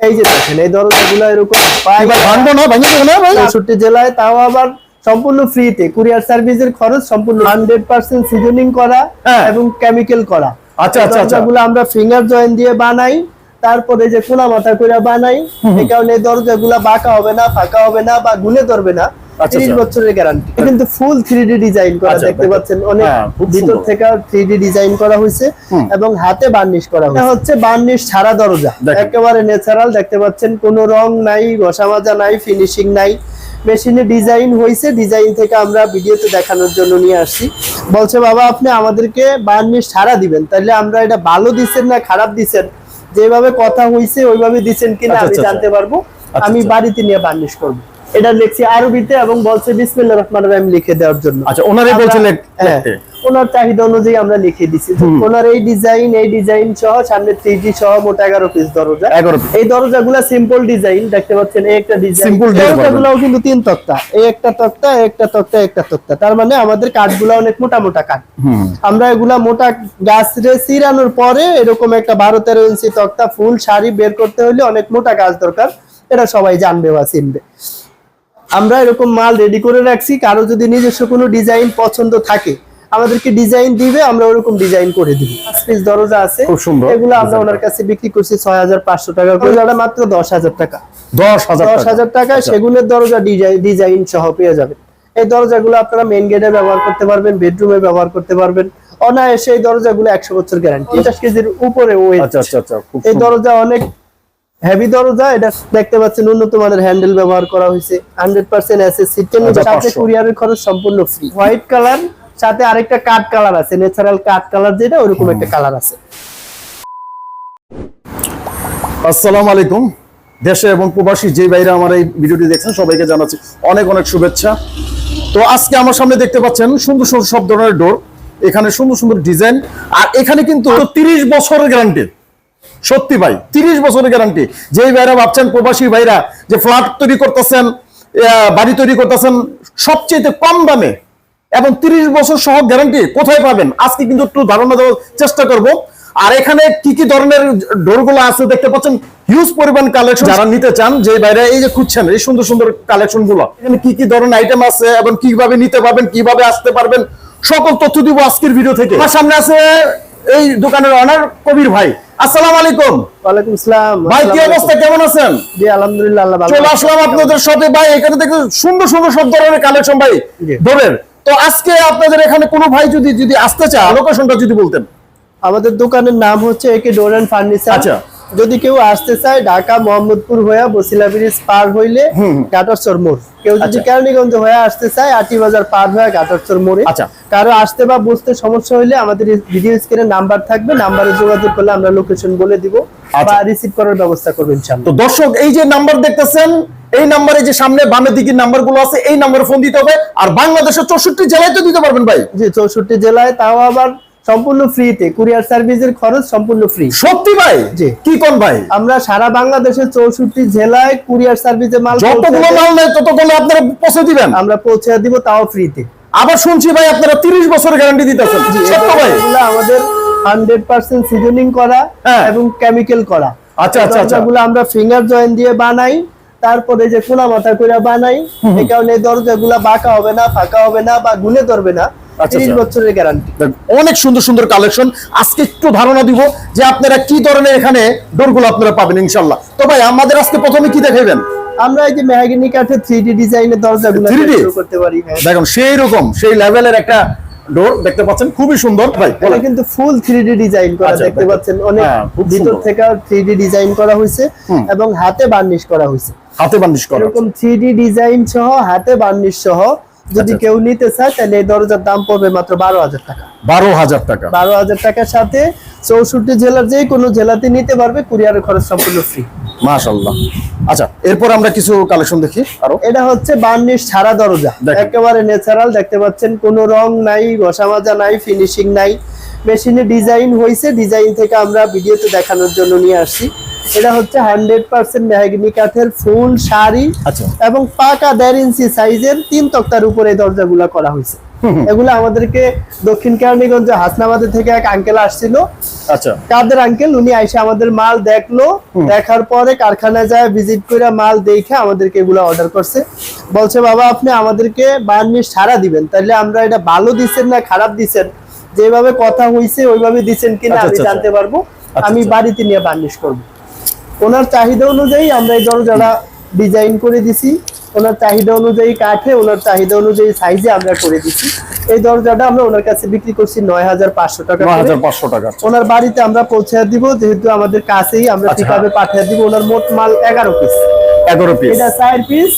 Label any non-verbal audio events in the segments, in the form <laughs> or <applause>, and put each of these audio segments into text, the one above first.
এই যে দেখেন এই দরজাগুলো এরকম পাই এবার ভাঙবো না ভাঙে না ভাই? চৌষট্টি জেলায় তাও আবার সম্পূর্ণ ফ্রিতে কুরিয়ার সার্ভিসের খরচ সম্পূর্ণ হান্ড্রেড পার্সেন্ট সিজনিং করা হ্যাঁ। এবং কেমিক্যাল করা। আচ্ছা, আচ্ছা, আচ্ছা। আমরা ফিঙ্গার জয়েন দিয়ে বানাই তারপরে যে কোনা মাথা করে বানাই এই কারণে দরজা দরজাগুলো বাঁকা হবে না ফাঁকা হবে না বা গুলে ধরবে না। আচ্ছা, তিরিশ আচ্ছা। বছরের গ্যারান্টি কিন্তু ফুল থ্রি ডি ডিজাইন করা আচ্ছা, দেখতে পাচ্ছেন। অনেক হ্যাঁ, ভিতর থেকে থ্রি ডি ডিজাইন করা হয়েছে এবং হাতে বার্নিশ করা হয়েছে। হচ্ছে বার্নিশ ছাড়া দরজা। একেবারে ন্যাচারাল দেখতে পাচ্ছেন কোনো রং নাই ঘষা মাজা নাই ফিনিশিং নাই। মেশিনে ডিজাইন হয়েছে। ডিজাইন থেকে আমরা ভিডিওতে দেখানোর জন্য নিয়ে আসছি। বলছে বাবা আপনি আমাদেরকে বার্নিশ ছাড়া দিবেন। তাহলে আমরা এটা ভালো দিচ্ছেন না খারাপ দিচ্ছেন যেভাবে কথা হয়েছে ওইভাবে দিচ্ছেন কিনা আচ্ছা, আমি আচ্ছা, জানতে পারব। আচ্ছা, আমি আচ্ছা। বাড়িতে নিয়ে বার্নিশ করব। এটা লিখছি আরবিতে এবং বলছে বিসমিল্লাহির রহমানির রহিম লিখে দেওয়ার জন্য। আচ্ছা আমরা- বলছেন হ্যাঁ, লিখতে। ওনার চাহিদা অনুযায়ী আমরা লিখে দিছি। ওনার এই ডিজাইন এই ডিজাইন সহ সামনে থ্রি সহ মোট এগারো পিস দরজা। 11 piece। এই দরজাগুলো সিম্পল ডিজাইন দেখতে পাচ্ছেন এই একটা ডিজাইন দরজাগুলোও কিন্তু তিন তক্তা। এই একটা তক্তা একটা তক্তা একটা তক্তা। তার মানে আমাদের কাঠগুলো অনেক মোটা মোটা কাঠ। আমরা এগুলা মোটা গাছ রে চিরানোর পরে এরকম একটা বারো তেরো ইঞ্চি তক্তা ফুল শাড়ি বের করতে হলে অনেক মোটা গাছ দরকার। এটা সবাই জানবে বা চিনবে। আমরা এরকম মাল রেডি করে রাখছি কারও যদি নিজস্ব কোনো ডিজাইন পছন্দ থাকে আমাদেরকে ডিজাইন দিবে আমরা ওরকম ডিজাইন করে দিব। পিস দরজা আছে খুব সুন্দর এগুলো আমরা ওনার কাছে বিক্রি করছি ছয় হাজার পাঁচশো টাকা করে ওটা মাত্র দশ হাজার টাকা। দশ হাজার দশ টাকা। হাজার আচ্ছা। দরজা ডিজাইন ডিজাইন সহ পেয়ে যাবেন। এই দরজাগুলো আপনারা মেইন গেটে ব্যবহার করতে পারবেন বেডরুমে ব্যবহার করতে পারবেন। অনায়াসে এই দরজাগুলো একশো বছর গ্যারান্টি পঞ্চাশ কেজির উপরে ওয়েট আচ্ছা আচ্ছা এই দরজা অনেক হেভি দরজা এটা দেখতে পাচ্ছেন উন্নত মানের হ্যান্ডেল ব্যবহার করা হয়েছে। হান্ড্রেড পার্সেন্ট সিটের আচ্ছা, সাথে কুরিয়ারের খরচ সম্পূর্ণ ফ্রি হোয়াইট কালার সাথে আরেকটা কাঠ কালার আছে ন্যাচারাল কাঠ কালার যেটা ওরকম একটা কালার আছে। আসসালামু আলাইকুম। দেশে এবং প্রবাসী যে বাইরে আমার এই ভিডিওটি দেখছেন সবাইকে জানাচ্ছি অনেক অনেক শুভেচ্ছা। তো আজকে আমার সামনে দেখতে পাচ্ছেন সুন্দর সুন্দর সব ধরনের ডোর এখানে সুন্দর সুন্দর ডিজাইন আর এখানে কিন্তু তিরিশ বছরের গ্যারান্টি সত্যি ভাই, তিরিশ বছরের গ্যারান্টি যেই ভাইরা ভাবছেন প্রবাসী ভাইরা যে ফ্ল্যাট তৈরি করতেছেন বাড়ি তৈরি করতেছেন সবচেয়ে কম দামে এবং তিরিশ বছর সহ গ্যারান্টি কোথায় পাবেন? আজকে কিন্তু একটু ধারণা দেওয়ার চেষ্টা করব। আর এখানে কি কি ধরনের ডোরগুলো আছে দেখতে পাচ্ছেন? হিউজ পরিমাণ কালেকশন যারা নিতে চান যে বাইরে এই যে খুঁজছেন, এই সুন্দর সুন্দর কালেকশনগুলো এখানে কি কি ধরনের আইটেম আছে এবং কীভাবে নিতে পারবেন, কীভাবে আসতে পারবেন, সকল তথ্য দিব আজকের ভিডিও থেকে। আমার সামনে আছে এই দোকানের অনার কবির ভাই। আসসালামু আলাইকুম। ওয়ালাইকুম আসসালাম। ভাই কি অবস্থা? কেমন আছেন? জি আলহামদুলিল্লাহ আল্লাহ ভালো চলে আসলাম আপনাদের সাথে। ভাই এখানে দেখুন সুন্দর সুন্দর সব ধরনের কালেকশন ভাই। ধরেন। তো আজকে আপনাদের এখানে কোনো ভাই যদি যদি আসতে চায় লোকেশনটা যদি বলতেন। আমাদের দোকানের নাম হচ্ছে একে ডোর এন্ড ফার্নিচার। আচ্ছা। যদি কেউ আসতে চায় ঢাকা মোহাম্মদপুর হয়ে বসিলা ব্রিজ পার হইলে ঘাটরচর মোড় কেউ যদি আচ্ছা। কেরানীগঞ্জ হয়ে আসতে চায় আটি বাজার পার হয়ে ঘাটরচর মোড়ে আচ্ছা। কারও আসতে বা বুঝতে সমস্যা হইলে আমাদের ভিডিও স্ক্রিনে নাম্বার থাকবে নাম্বারে যোগাযোগ করলে আমরা লোকেশন বলে দিব আচ্ছা। বা রিসিভ করার ব্যবস্থা করব ইনশাআল্লাহ তো দর্শক এই যে নাম্বার দেখতেছেন এই নাম্বারে যে সামনে বামের দিকের নাম্বারগুলো আছে এই নাম্বারে ফোন দিতে হবে আর বাংলাদেশের চৌষট্টি জেলায় তো দিতে পারবেন ভাই জি চৌষট্টি জেলায় তাও আবার সম্পূর্ণ ফ্রিতে কুরিয়ার সার্ভিসের খরচ সম্পূর্ণ ফ্রি সত্যি ভাই? জি। কি কোন ভাই? আমরা সারা বাংলাদেশের চৌষট্টি জেলায় কুরিয়ার সার্ভিসে মাল যতগুলো মাল নেই ততগুলো আপনারা পৌঁছে দিবেন। আমরা পৌঁছে দিব তাও ফ্রিতে আবার শুনছি ভাই আপনারা তিরিশ বছরের গ্যারান্টি দিতেছেন। সত্য ভাই? আমাদের হান্ড্রেড পার্সেন্ট সিজনিং করা হ্যাঁ। এবং কেমিক্যাল করা। আচ্ছা, আচ্ছা, আচ্ছা। দরজাগুলো আমরা ফিঙ্গার জয়েন দিয়ে বানাই তারপরে যে কোনা মাথা করে বানাই এই কারণে দরজাগুলো বাঁকা হবে না ফাঁকা হবে না বা গুলে ধরবে না। তিরিশ আচ্ছা। বছরের গ্যারান্টি অনেক সুন্দর সুন্দর কালেকশন আজকে একটু ধারণা দিব যে আপনারা কি ধরনের এখানে ডোরগুলো আপনারা পাবেন ইনশাল্লাহ। তো ভাই আমাদের আজকে প্রথমে কি দেখাবেন আমরা এই যে মেহাগিনি কাঠের থ্রি ডি ডিজাইনের দরজাগুলো করতে পারি। দেখুন সেই রকম সেই লেভেলের একটা ডোর দেখতে পাচ্ছেন। খুবই সুন্দর। ভাই এটা কিন্তু ফুল থ্রি ডি ডিজাইন করা আচ্ছা, দেখতে পাচ্ছেন। অনেক হ্যাঁ, ভিতর থেকে ডিজাইন করা হয়েছে এবং হাতে বার্নিশ করা হয়েছে। হাতে বার্নিশ করা এরকম থ্রি ডি ডিজাইন সহ হাতে বার্নিশ সহ যদি আচ্ছা। কেউ নিতে চায় তাহলে এই দরজার দাম পড়বে মাত্র বারো হাজার টাকা। বারো হাজার টাকা। বারো হাজার টাকার সাথে চৌষট্টি জেলার যে কোনো জেলাতে নিতে পারবে কুরিয়ারের খরচ সম্পূর্ণ ফ্রি মাশাল্লাহ আচ্ছা এরপর আমরা কিছু কালেকশন দেখি আরও। এটা হচ্ছে বার্নিশ ছাড়া দরজা। একেবারে ন্যাচারাল দেখতে পাচ্ছেন কোনো রং নাই ঘষা মাজা নাই ফিনিশিং নাই। মেশিনে ডিজাইন হয়েছে ডিজাইন থেকে আমরা ভিডিওতে দেখানোর জন্য নিয়ে আসছি। এটা হচ্ছে হান্ড্রেড পার্সেন্ট মেহাগিনি কাঠের ফুল শাড়ি আচ্ছা। এবং পাকা দেড় ইঞ্চি সাইজের তিন তক্তার উপরে দরজাগুলা করা হয়েছে এগুলো আমাদেরকে দক্ষিণ কেরানীগঞ্জ হাসনাবাদে থেকে এক আঙ্কেল আসছিল। আচ্ছা। কাদের আঙ্কেল উনি আইসে আমাদের মাল দেখল। দেখার পরে কারখানায় যায় ভিজিট করে মাল দেখে আমাদেরকে এগুলো অর্ডার করছে। বলছে বাবা আপনি আমাদেরকে বার্নিশ ছাড়া দিবেন। তাহলে আমরা এটা ভালো দিচ্ছেন না খারাপ দিচ্ছেন যেভাবে কথা হইছে ওইভাবে দিচ্ছেন কিনা আচ্ছা, আমি আচ্ছা, জানতে পারব। আমি আচ্ছা। বাড়িতে নিয়ে বার্নিশ করব। ওনার চাহিদা অনুযায়ী আমরা এই দরজাটা ডিজাইন করে দিছি। ওনার চাহিদা অনুযায়ী কাঠে ওনার চাহিদা অনুযায়ী সাইজে আমরা করে দিছি। এই দরজাটা আমরা ওনার কাছে বিক্রি করছি নয় হাজার পাঁচশো টাকা পাঁচশো টাকা ওনার বাড়িতে আমরা পৌঁছে দিব যেহেতু আমাদের কাছেই আমরা আচ্ছা। পিকআপে পাঠিয়ে দিব। ওনার মোট মাল এগারো পিস এগারো পিস এটা চার পিস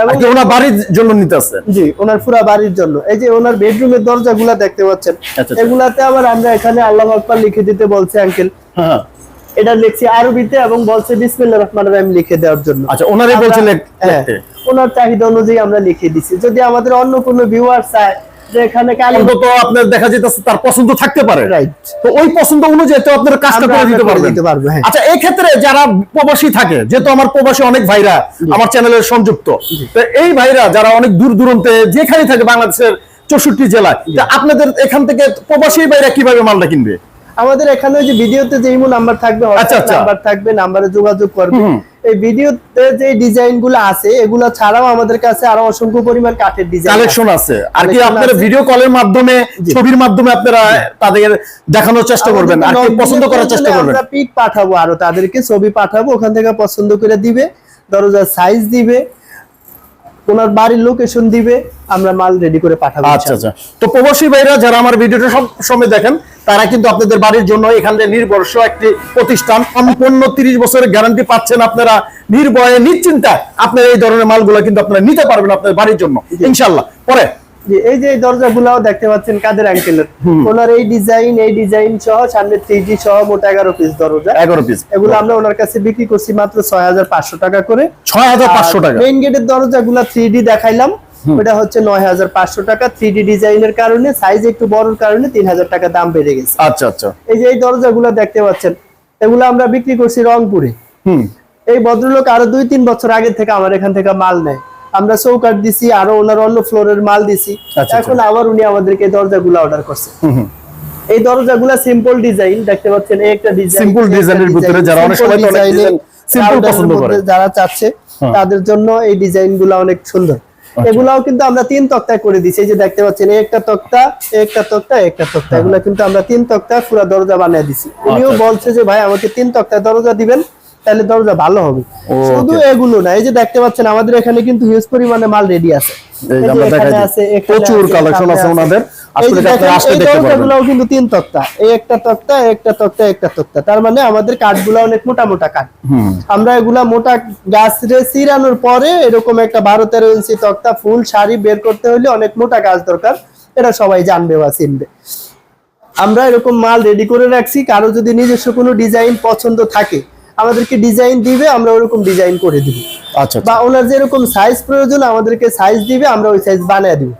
এবং ওনার বাড়ির জন্য নিতে আসছে? জি ওনার পুরা বাড়ির জন্য। এই যে ওনার বেডরুমের দরজাগুলা দেখতে পাচ্ছেন আচ্ছা। এগুলাতে আবার আমরা এখানে আল্লাহ আকবার লিখে দিতে বলছে আঙ্কেল হ্যাঁ এটা লিখছি আরবিতে এবং বলছে বিসমিল্লাহির রহমানির রহিম লিখে দেওয়ার জন্য। আচ্ছা ওনারই বলছেন হ্যাঁ, ওনার চাহিদা অনুযায়ী আমরা লিখে দিছি। যদি আমাদের অন্য কোনো ভিউয়ার চায় যে এখানে অন্তত আপনার দেখা যেতেছে তার পছন্দ থাকতে পারে। রাইট তো ওই পছন্দ অনুযায়ী তো আপনার কাজটা করে দিতে পারবেন। দিতে পারব, হ্যাঁ। আচ্ছা এই ক্ষেত্রে যারা প্রবাসী থাকে যেহেতু আমার প্রবাসী অনেক ভাইরা আমার সংযুক্ত তো এই ভাইরা যারা অনেক দূর দূরান্তে যেখানে থাকে বাংলাদেশের চৌষট্টি জেলায় আপনাদের এখান থেকে প্রবাসী ভাইরা কীভাবে মালটা কিনবে? আমাদের এখানে যে ভিডিওতে যে ইমো নাম্বার থাকবে আচ্ছা, আচ্ছা। নাম্বার থাকবে নাম্বারে যোগাযোগ করবে। এই ভিডিওতে যে ডিজাইনগুলো আছে এগুলো ছাড়াও আমাদের কাছে আরও অসংখ্য পরিমাণ কাঠের ডিজাইন কালেকশন আছে। আর কি আপনারা ভিডিও কলের মাধ্যমে ছবির মাধ্যমে আপনারা তাদের দেখানোর চেষ্টা করবেন আর কি পছন্দ করার চেষ্টা করবেন। আমরা পিক পাঠাবো আর তাদেরকে ছবি পাঠাবো ওখান থেকে পছন্দ করে দিবে দরজার সাইজ দিবে ওনার বাড়ির লোকেশন দিবে আমরা মাল রেডি করে পাঠাবো আচ্ছা আচ্ছা। তো প্রবাসী ভাইরা যারা আমার ভিডিওটা সব সময় দেখেন তারা কিন্তু আপনাদের বাড়ির জন্য এখান থেকে একটি প্রতিষ্ঠান। সম্পূর্ণ তিরিশ বছরের গ্যারান্টি পাচ্ছেন আপনারা। নির্ভয়ে নিশ্চিন্তায় আপনার এই ধরনের মালগুলো কিন্তু আপনারা নিতে পারবেন আপনার বাড়ির জন্য। ইনশাল্লাহ পরে এই যে দরজাগুলাও দেখতে পাচ্ছেন কাদের আঙ্কেলের ওনার এই ডিজাইন এই ডিজাইন সহ সামনে থ্রি সহ মোট এগারো পিস দরজা। এগারো পিস এগুলো আমরা ওনার কাছে বিক্রি করছি মাত্র ছয় হাজার পাঁচশো টাকা করে। ছয় হাজার পাঁচশো টাকা। মেইন গেটের দরজাগুলো থ্রি ডি দেখাইলাম। ওটা হচ্ছে নয় হাজার পাঁচশো টাকা। থ্রি ডি ডিজাইনের কারণে সাইজ একটু বড়র কারণে তিন হাজার টাকা দাম বেড়ে গেছে। আচ্ছা আচ্ছা। এই যে এই দরজাগুলো দেখতে পাচ্ছেন এগুলো আমরা বিক্রি করছি রংপুরে। হুম। এই ভদ্রলোক আরও দুই তিন বছর আগে থেকে আমার এখান থেকে মাল নেয়। আমরা চৌকাট দিছি আরও ওনার অন্য ফ্লোরের মাল দিছি আচ্ছা। এখন আবার উনি আমাদেরকে এই দরজাগুলো অর্ডার করছে। এই দরজাগুলা সিম্পল ডিজাইন দেখতে পাচ্ছেন এই একটা ডিজাইন design এর ভিতরে যারা অনেক সময় তো অনেক design simple পছন্দ করে। যারা চাচ্ছে হ্যাঁ। তাদের জন্য এই ডিজাইনগুলা অনেক সুন্দর এগুলাও কিন্তু আমরা তিন তক্তায় করে দিছি এই যে দেখতে পাচ্ছেন এই একটা তক্তা এই একটা তক্তা একটা তক্তা এগুলা কিন্তু আমরা তিন তক্তা পুরো দরজা বানিয়ে দিছি উনিও আচ্ছা। বলছে যে ভাই আমাকে তিন তক্তায় দরজা দিবেন তাহলে দরজা ভালো হবে। শুধু এগুলো না এই যে দেখতে পাচ্ছেন আমাদের এখানে কিন্তু হিউজ পরিমাণে মাল রেডি আছে। প্রচুর কালেকশন আছে ওনাদের। কিন্তু তিন তক্তা। এই একটা তক্তা একটা তক্তা একটা তক্তা। তার মানে আমাদের কাঠগুলো অনেক মোটা মোটা কাঠ। আমরা এগুলা মোটা গাছ রে চিরানোর পরে এরকম একটা বারো তেরো ইঞ্চি তক্তা ফুল শাড়ি বের করতে হলে অনেক মোটা গাছ দরকার। এটা সবাই জানবে বা চিনবে। আমরা এরকম মাল রেডি করে রাখছি। কারও যদি নিজস্ব কোনো ডিজাইন পছন্দ থাকে আমাদেরকে ডিজাইন দিবে আমরা ওরকম ডিজাইন করে দিব। আচ্ছা আচ্ছা। বা ওনার যেরকম সাইজ প্রয়োজন আমাদেরকে সাইজ দিবে আমরা ওই সাইজ বানিয়ে দিব।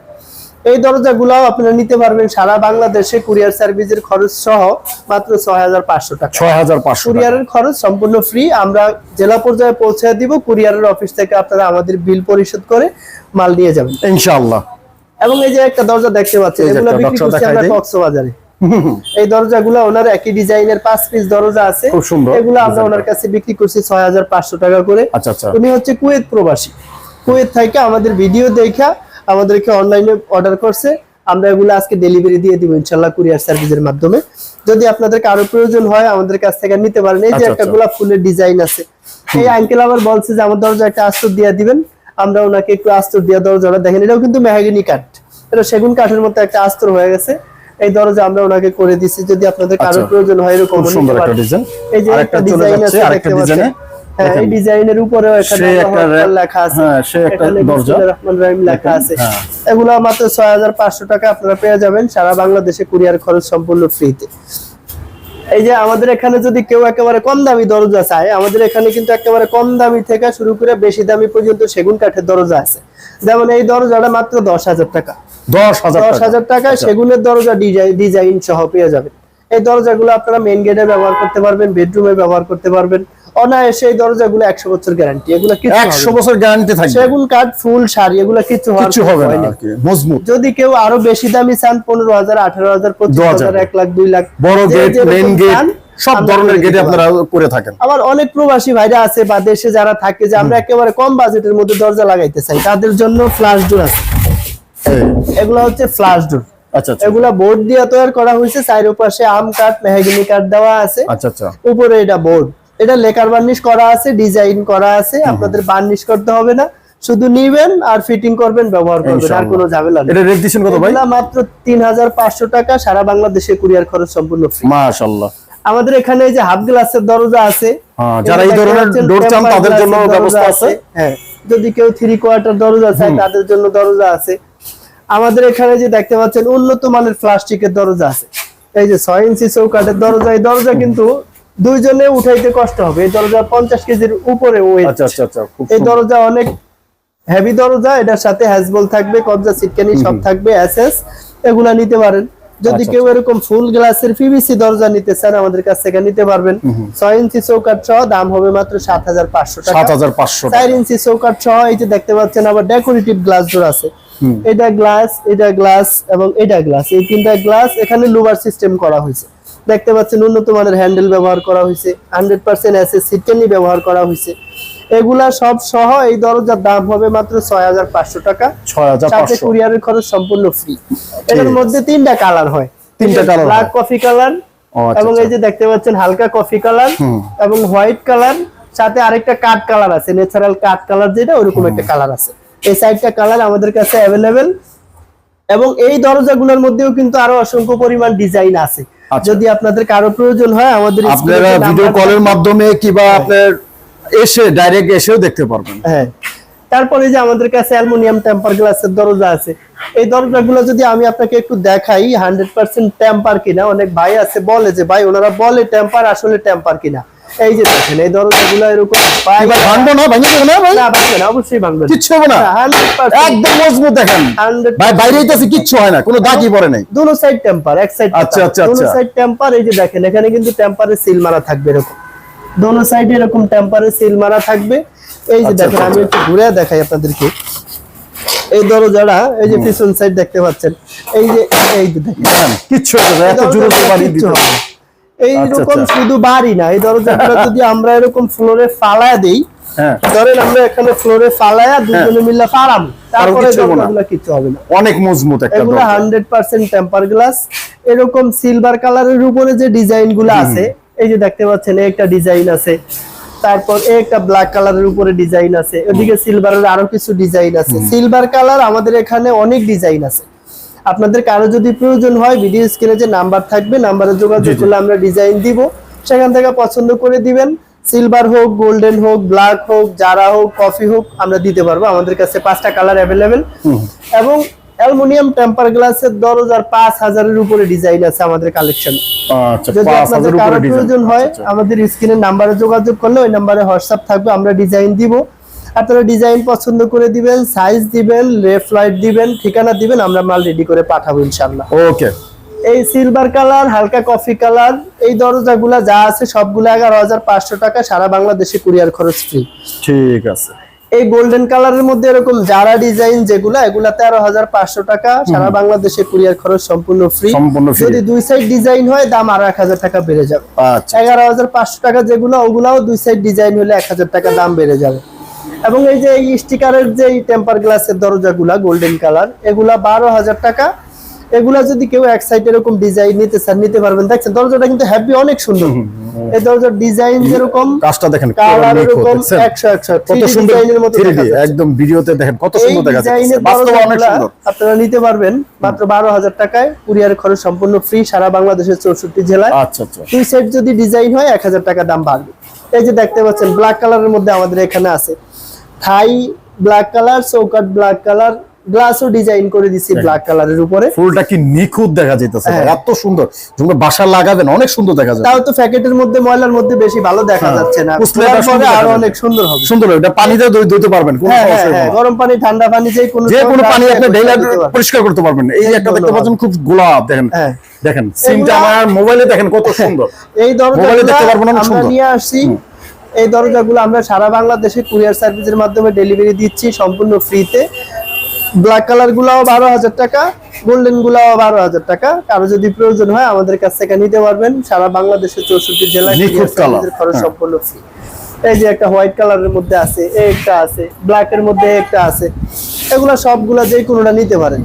এই দরজাগুলাও আপনারা নিতে পারবেন সারা বাংলাদেশে কুরিয়ার সার্ভিসের খরচ সহ মাত্র ছয় হাজার পাঁচশো টাকা। ছয় হাজার পাঁচশো কুরিয়ারের খরচ সম্পূর্ণ ফ্রি আমরা জেলা পর্যায়ে পৌঁছে দিব কুরিয়ারের অফিস থেকে আপনারা আমাদের বিল পরিশোধ করে মাল নিয়ে যাবেন। ইনশাআল্লাহ। এবং এই যে একটা দরজা দেখতে পাচ্ছেন এগুলো বিক্রি করছি আমরা কক্সবাজারে। <laughs> এই দরজাগুলো ওনার একই ডিজাইনের পাঁচ পিস দরজা আছে। খুব সুন্দর। এগুলো আমরা ওনার কাছে বিক্রি করছি ছয় হাজার পাঁচশো টাকা করে। আচ্ছা আচ্ছা। উনি হচ্ছে কুয়েত প্রবাসী। কুয়েত থেকে আমাদের ভিডিও দেখা আমাদেরকে অনলাইনে অর্ডার করছে। আমরা এগুলো আজকে ডেলিভারি দিয়ে দিব ইনশাল্লাহ কুরিয়ার সার্ভিসের মাধ্যমে। যদি আপনাদের কারও প্রয়োজন হয় আমাদের কাছ থেকে নিতে পারেন। এই যে আচ্ছা, একটা আচ্ছা। গোলাপ ফুলের ডিজাইন আছে। এই আঙ্কেল আবার বলছে যে আমার দরজা একটা আস্তর দিয়ে দিবেন। আমরা ওনাকে একটু আস্তর দিয়ে দরজাটা দেখেন। এটাও কিন্তু মেহাগিনি কাঠ। এটা সেগুন কাঠের মতো একটা আস্তর হয়ে গেছে। এই দরজা আমরা ওনাকে করে দিছি যদি আপনাদের কারও আচ্ছা। প্রয়োজন হয় এরকম সুন্দর একটা ডিজাইন এই যে একটা ডিজাইন আছে আরেকটা ডিজাইনে হ্যাঁ এই ডিজাইনের উপরেও এখানে লেখা আছে। হ্যাঁ, সে একটা দরজা। রহমানির রহিম লেখা আছে। হ্যাঁ। এগুলো মাত্র ছয় হাজার পাঁচশো টাকা আপনারা পেয়ে যাবেন সারা বাংলাদেশে কুরিয়ার খরচ সম্পূর্ণ ফ্রিতে। এই যে আমাদের এখানে যদি কেউ একেবারে কম দামি দরজা চায় আমাদের এখানে কিন্তু একেবারে কম দামি থেকে শুরু করে বেশি দামি পর্যন্ত সেগুন কাঠের দরজা আছে। যেমন এই দরজাটা মাত্র দশ হাজার টাকা। দশ হাজার টাকায় আচ্ছা। দরজা ডিজাইন ডিজাইন সহ পেয়ে যাবেন। এই দরজাগুলো আপনারা মেন গেটে ব্যবহার করতে পারবেন বেডরুমে ব্যবহার করতে পারবেন। অনায়াসে এই দরজাগুলো একশো বছর গ্যারান্টি এগুলো কিছু একশো বছর গ্যারান্টি থাকবে। সেগুন কাঠ ফুল শাড়ি এগুলো কিছু কিছু হবে না নেই। আর কি মজবুত। যদি কেউ আরও বেশি দামি চান পনেরো হাজার আঠারো হাজার পঁচিশ হাজার। এক লাখ দুই লাখ বড় গেট মেইন গেট সব ধরনের গেটে আপনারা করে থাকেন। আবার অনেক প্রবাসী ভাইরা আছে বা দেশে যারা থাকে যে আমরা একেবারে কম বাজেটের মধ্যে দরজা লাগাইতে চাই তাদের জন্য ফ্লাশ ডোর আছে। এগুলো হচ্ছে ফ্লাশ ডোর আচ্ছা আচ্ছা। এগুলা বোর্ড দিয়ে তৈরি করা হয়েছে চাইর পাশে আম কাঠ মেহাগিনি কাঠ দেওয়া আছে। আচ্ছা আচ্ছা। উপরে এটা বোর্ড এটা লেকার বার্নিশ করা আছে ডিজাইন করা আছে। আপনাদের বার্নিশ করতে হবে না। শুধু নিবেন আর ফিটিং করবেন ব্যবহার করবেন আর কোনো ঝামেলা নেই। এটা রেট কত ভাই? মাত্র তিন হাজার পাঁচশো টাকা সারা বাংলাদেশে কুরিয়ার খরচ সম্পূর্ণ ফ্রি মাশাআল্লাহ। আমাদের এখানে এই যে হাফ গ্লাসের দরজা আছে হ্যাঁ, যারা এই ধরনের door চান তাদের জন্য ব্যবস্থা আছে। হ্যাঁ যদি কেউ থ্রি কোয়ার্টার দরজা চায় তাদের জন্য দরজা আছে। আমাদের এখানে যে দেখতে পাচ্ছেন উন্নত মানের প্লাস্টিকের দরজা আছে। এই যে ছয় ইঞ্চি চৌকাঠের দরজা এই দরজা কিন্তু দুইজনে উঠাইতে কষ্ট হবে। এই দরজা পঞ্চাশ কেজির উপরে আচ্ছা আচ্ছা আচ্ছা এই দরজা অনেক হেভি দরজা এটার সাথে হ্যাজবল থাকবে কবজা সিটকানি সব থাকবে এসএস এগুলা নিতে পারেন। যদি কেউ এরকম ফুল গ্লাসের পিভিসি দরজা নিতে চান আমাদের কাছ থেকে নিতে পারবেন। ছয় ইঞ্চি চৌকাঠ সহ দাম হবে মাত্র সাত হাজার পাঁচশো টাকা। চার ইঞ্চি চৌকাঠ সহ এই যে দেখতে পাচ্ছেন আবার ডেকোরেটিভ গ্লাস ডোর আছে। এটা গ্লাস এটা গ্লাস এবং এটা গ্লাস এই তিনটা গ্লাস এখানে লুবার সিস্টেম করা হয়েছে। দেখতে পাচ্ছেন উন্নত মানের হ্যান্ডেল ব্যবহার করা হয়েছে। হান্ড্রেড পার্সেন্ট এসএস সিটকানি ব্যবহার করা হয়েছে। এগুলা সব সহ এই দরজার দাম হবে মাত্র ছয় হাজার পাঁচশো টাকা। সাথে কুরিয়ারের খরচ সম্পূর্ণ ফ্রি এটার মধ্যে তিনটা কালার হয়। তিনটা colour ব্ল্যাক কফি কালার এবং এই আচ্ছা। যে দেখতে পাচ্ছেন হালকা কফি কালার এবং হোয়াইট কালার সাথে আরেকটা কাঠ কালার আছে ন্যাচারাল কাঠ কালার যেটা ওরকম একটা কালার আছে। এই সাইডটা কালার আমাদের কাছে অ্যাভেলেবেল এবং এই দরজাগুলোর মধ্যেও কিন্তু আরও অসংখ্য পরিমাণ ডিজাইন আছে। আচ্ছা। যদি আপনাদের কারও প্রয়োজন হয় আমাদের আপনারা ভিডিও কলের মাধ্যমে কিংবা আপনার এসে ডাইরেক্ট এসেও দেখতে পারবেন। হ্যাঁ। তারপরে যে আমাদের কাছে অ্যালুমিনিয়াম টেম্পার গ্লাসের দরজা আছে এই দরজাগুলো যদি আমি আপনাকে একটু দেখাই হান্ড্রেড পার্সেন্ট টেম্পার কিনা অনেক ভাই আছে বলে যে ভাই ওনারা বলে টেম্পার আসলে টেম্পার কিনা। এই যে দেখেন এই দরজাগুলো এরকম এবার ভাঙবো না? ভাঙে দেবো না ভাই? না ভাঙবে না অবশ্যই ভাঙবে কিচ্ছু হবে না? একদম মজবুত দেখেন। ভাই বাইরে হইতেছে কিচ্ছু হয় না কোনো দাগই পড়ে নাই। দুনো সাইড টেম্পার এক সাইড আচ্ছা, আচ্ছা, দুনো আচ্ছা। সাইড টেম্পার এই যে দেখেন এখানে কিন্তু টেম্পারে সিল মারা থাকবে এরকম। দোনো সাইডে এরকম টেম্পারে সিল মারা থাকবে। এই যে আচ্ছা, দেখেন আচ্ছা, আমি একটু ঘুরে দেখাই আপনাদেরকে। এই দরজাটা এই যে পিছন সাইড দেখতে পাচ্ছেন। এই যে এই যে দেখেন। দেখেন, কিচ্ছু হবে না, এত জোরে বাড়ি দিতে হবে না। এই আচ্ছা, আচ্ছা। শুধু বাড়ি না এই দরজাগুলো যদি আমরা এরকম ফ্লোরে ফালায়া দেই হ্যাঁ ধরেন আমরা এখানে ফ্লোরে ফালায়া দুজনে মিলে পারাম তারপরে কিচ্ছু হবে না। দরজাগুলো কিচ্ছু হবে না অনেক মজবুত একটা এগুলো দরজা। হান্ড্রেড পার্সেন্ট টেম্পার গ্লাস এরকম সিলভার কালারের উপরে যে ডিজাইনগুলো আছে এই যে দেখতে পাচ্ছেন একটা ডিজাইন আছে তারপর একটা ব্ল্যাক কালারের উপরে ডিজাইন আছে ওদিকে সিলভারের আরও কিছু ডিজাইন আছে সিলভার কালার আমাদের এখানে অনেক ডিজাইন আছে আপনাদের কারও যদি প্রয়োজন হয় ভিডিও স্ক্রিনে যে নাম্বার থাকবে নাম্বারে যোগাযোগ করলে আমরা ডিজাইন দিব। সেখান থেকে পছন্দ করে দিবেন। সিলভার হোক গোল্ডেন হোক ব্ল্যাক হোক জারা হোক কফি হোক আমরা দিতে পারব। আমাদের কাছে পাঁচটা কালার অ্যাভেলেবেল এবং অ্যালুমিনিয়াম টেম্পার গ্লাসের দরজার পাঁচ হাজারের উপরে ডিজাইন আছে আমাদের কালেকশন আচ্ছা যদি আপনাদের কারও প্রয়োজন হয় আমাদের স্ক্রিনের নাম্বারে যোগাযোগ করলে ওই নাম্বারে হোয়াটসঅ্যাপ থাকবে আমরা ডিজাইন দিব। আপনারা ডিজাইন পছন্দ করে দিবেন সাইজ দিবেন লেফট লাইট দিবেন ঠিকানা দিবেন আমরা মাল রেডি করে পাঠাবো ইনশাল্লাহ ওকে এই সিলভার কালার হালকা কফি কালার এই দরজাগুলা যা আছে সবগুলো এগারো হাজার পাঁচশো টাকা সারা বাংলাদেশে কুরিয়ার খরচ ফ্রি ঠিক আছে। এই গোল্ডেন কালারের মধ্যে এরকম যারা ডিজাইন যেগুলা এগুলা তেরো হাজার পাঁচশো টাকা সারা বাংলাদেশে কুরিয়ার খরচ সম্পূর্ণ ফ্রি যদি দুই সাইড ডিজাইন হয় দাম আরও এক হাজার টাকা বেড়ে যাবে। আচ্ছা। এগারো হাজার পাঁচশো টাকা যেগুলো ওগুলাও দুই সাইড ডিজাইন হলে এক হাজার টাকা দাম বেড়ে যাবে। এবং এই যে এই স্টিকারের যে টেম্পার গ্লাসের দরজাগুলা গোল্ডেন কালার এগুলা বারো হাজার টাকা। এগুলা যদি কেউ এক সাইড এরকম ডিজাইন নিতে চান নিতে পারবেন। দেখছেন দরজাটা কিন্তু হ্যাপি অনেক সুন্দর। এই দরজার ডিজাইন যেরকম কাজটা দেখেন কালার এরকম দেখছেন? একশো একশো কত সুন্দর ডিজাইনের মতো 3D, একদম ভিডিওতে দেখেন কত সুন্দর দেখা যাচ্ছে। বাস্তবে অনেক সুন্দর। আপনারা নিতে পারবেন মাত্র বারো হাজার টাকায়। কুরিয়ার খরচ সম্পূর্ণ ফ্রি সারা বাংলাদেশের চৌষট্টি জেলায়। আচ্ছা আচ্ছা। দুই সেট যদি ডিজাইন হয় এক হাজার টাকা দাম বাড়বে। এই যে দেখতে পাচ্ছেন ব্ল্যাক কালারের মধ্যে আমাদের এখানে আছে। থাই ব্ল্যাক কালার চৌকাট ব্ল্যাক কালার গ্লাসও ডিজাইন করে দিছি ব্ল্যাক কালারের উপরে। ফুলটা কি নিখুঁত দেখা যাইতেছে হ্যাঁ। এত সুন্দর। তোমরা বাসা লাগাবেন অনেক সুন্দর দেখা যায় তাও তো প্যাকেটের মধ্যে ময়লার মধ্যে বেশি ভালো দেখা হ্যাঁ, যাচ্ছে না। পরে আরও অনেক সুন্দর হবে। সুন্দর এটা পানিতে ধুই- ধুইতে পারবেন কোনো হ্যাঁ সমস্যা হ্যাঁ। হবে না। গরম পানি ঠান্ডা পানি যে কোনো যে কোনো পানি আপনি পারবেন। পরিষ্কার করতে পারবেন। এই একটা দেখতে পাচ্ছেন খুব গোলাপ দেখেন। দেখেন এগুলা- আমার মোবাইলে দেখেন কত সুন্দর। এই ধরনের মোবাইলে দেখতে পারব না, দরজাগুলো অনেক সুন্দর। নিয়ে আসছি। এই দরজাগুলো আমরা সারা বাংলাদেশে কুরিয়ার সার্ভিসের মাধ্যমে ডেলিভারি দিচ্ছি সম্পূর্ণ ফ্রিতে। ব্ল্যাক কালার গুলাও বারো হাজার টাকা গোল্ডেন গুলাও বারো হাজার টাকা। কারও যদি প্রয়োজন হয় আমাদের কাছ থেকে নিতে পারবেন। সারা বাংলাদেশের চৌষট্টি জেলায় খরচ হ্যাঁ। সম্পূর্ণ ফ্রি এই যে একটা হোয়াইট কালারের মধ্যে আছে একটা আছে ব্ল্যাক এর মধ্যে একটা আছে। এগুলা সবগুলা যে কোনোটা নিতে পারেন।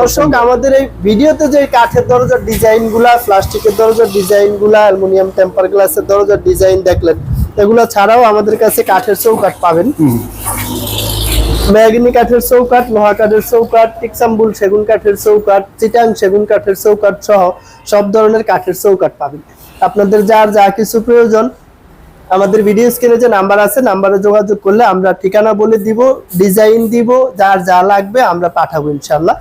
দর্শক আমাদের এই ভিডিওতে যে কাঠের দরজার ডিজাইনগুলা প্লাস্টিকের দরজার ডিজাইনগুলা অ্যালুমিনিয়াম টেম্পার গ্লাসের দরজার ডিজাইন দেখলেন এগুলা ছাড়াও আমাদের কাছে কাঠের চৌকাঠ পাবেন হুম। মেহগিনি কাঠের চৌকাঠ লোহা কাঠের চৌকাঠ টিকসাম্বুল সেগুন কাঠের চৌকাঠ চিটাং সেগুন কাঠের চৌকাঠ সহ সব ধরনের কাঠের চৌকাঠ পাবেন আপনাদের যার যা কিছু প্রয়োজন আমাদের ভিডিও স্ক্রিনে যে নাম্বার আছে নাম্বারে যোগাযোগ করলে আমরা ঠিকানা বলে দিব ডিজাইন দিব যার যা লাগবে আমরা পাঠাবো ইনশাল্লাহ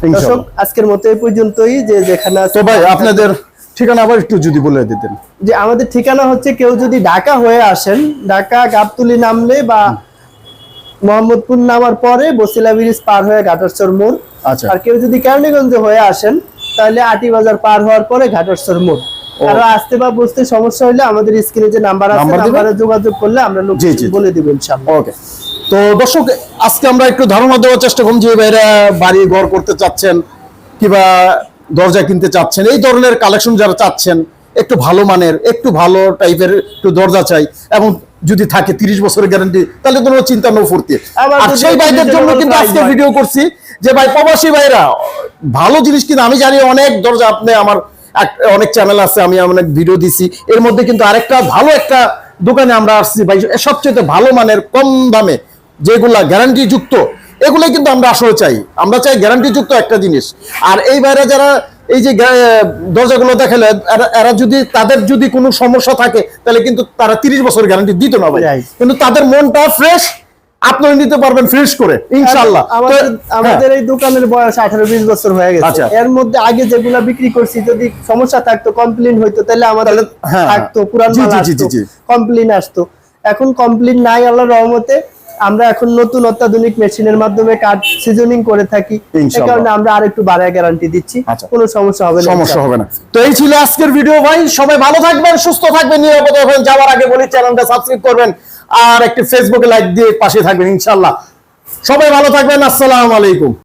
ইনশাআল্লাহ। দর্শক আজকের মতো এই পর্যন্তই যে যেখানে আছে ভাই আপনাদের ঠিকানা আবার একটু যদি বলে দিতেন। যে আমাদের ঠিকানা হচ্ছে কেউ যদি ঢাকা হয়ে আসেন ঢাকা গাবতুলি নামলে বা মোহাম্মদপুর নামার পরে বসিলা ব্রিজ পার হয়ে ঘাটারচর মোড়। আচ্ছা। আর কেউ যদি কেরানীগঞ্জ হয়ে আসেন তাহলে আটি বাজার পার হওয়ার পরে ঘাটারচর মোড়। আর আসতে বা বুঝতে সমস্যা হলে আমাদের স্ক্রিনে যে নাম্বার আছে নাম্বারে যোগাযোগ করলে আমরা বলে দিব ইনশাআল্লাহ। ওকে। তো দর্শক আজকে আমরা একটু ধারণা দেওয়ার চেষ্টা যে ভাইরা বাড়ি ঘর করতে চাচ্ছেন কিংবা দরজা কিনতে চাচ্ছেন এই ধরনের কালেকশন যারা চাচ্ছেন একটু ভালো মানের একটু ভালো টাইপের একটু দরজা চাই এবং যদি থাকে তিরিশ বছরের গ্যারান্টি তাহলে কোনো চিন্তা নেই ফুর্তি আর সেই ভাইদের জন্য কিন্তু আজকে ভিডিও করছি যে ভাই প্রবাসী ভাইরা ভালো জিনিস কিন্তু আমি জানি অনেক দরজা আপনি আমার অনেক চ্যানেল আছে আমি অনেক ভিডিও দিছি। এর মধ্যে কিন্তু আরেকটা ভালো একটা দোকানে আমরা আসছি ভাই সবচেয়ে ভালো মানের কম দামে যেগুলা গ্যারান্টি যুক্ত এগুলোই কিন্তু আমরা আসলে চাই। আমরা চাই গ্যারান্টি যুক্ত একটা জিনিস। আর এই বাইরে যারা এই যে দরজাগুলো দেখালে এরা- যদি তাদের যদি কোনো সমস্যা থাকে তাহলে কিন্তু তারা তিরিশ বছর গ্যারান্টি দিত না ভাই। কিন্তু তাদের মনটা ফ্রেশ আপনারা নিতে পারবেন ফ্রেশ করে ইনশাল্লাহ আমাদের আমাদের হ্যাঁ। এই দোকানের বয়স আঠারো বিশ বছর হয়ে গেছে। আচ্ছা। এর মধ্যে আগে যেগুলা বিক্রি করছি যদি সমস্যা থাকতো কমপ্লেন হইতো তাহলে আমাদের হ্যাঁ। থাকতো পুরান মাল আসতো এখন কমপ্লেন নাই আল্লাহর রহমতে। আমরা এখন নতুন অত্যাধুনিক মেশিনের মাধ্যমে কাজ সিজনিং করে থাকি। এই ইনশাআল্লাহ। কারণে আমরা আরেকটু বাড়ায় গ্যারান্টি দিচ্ছি। আচ্ছা। কোনো সমস্যা হবে না। সমস্যা হবে না। তো এই ছিল আজকের ভিডিও ভাই। সবাই ভালো থাকবেন সুস্থ থাকবেন নিরাপদে যাওয়ার আগে বলি চ্যানেলটা সাবস্ক্রাইব করবেন আর একটি ফেসবুকে লাইক দিয়ে পাশে থাকবেন ইনশাল্লাহ সবাই ভালো থাকবেন। আসসালামু আলাইকুম।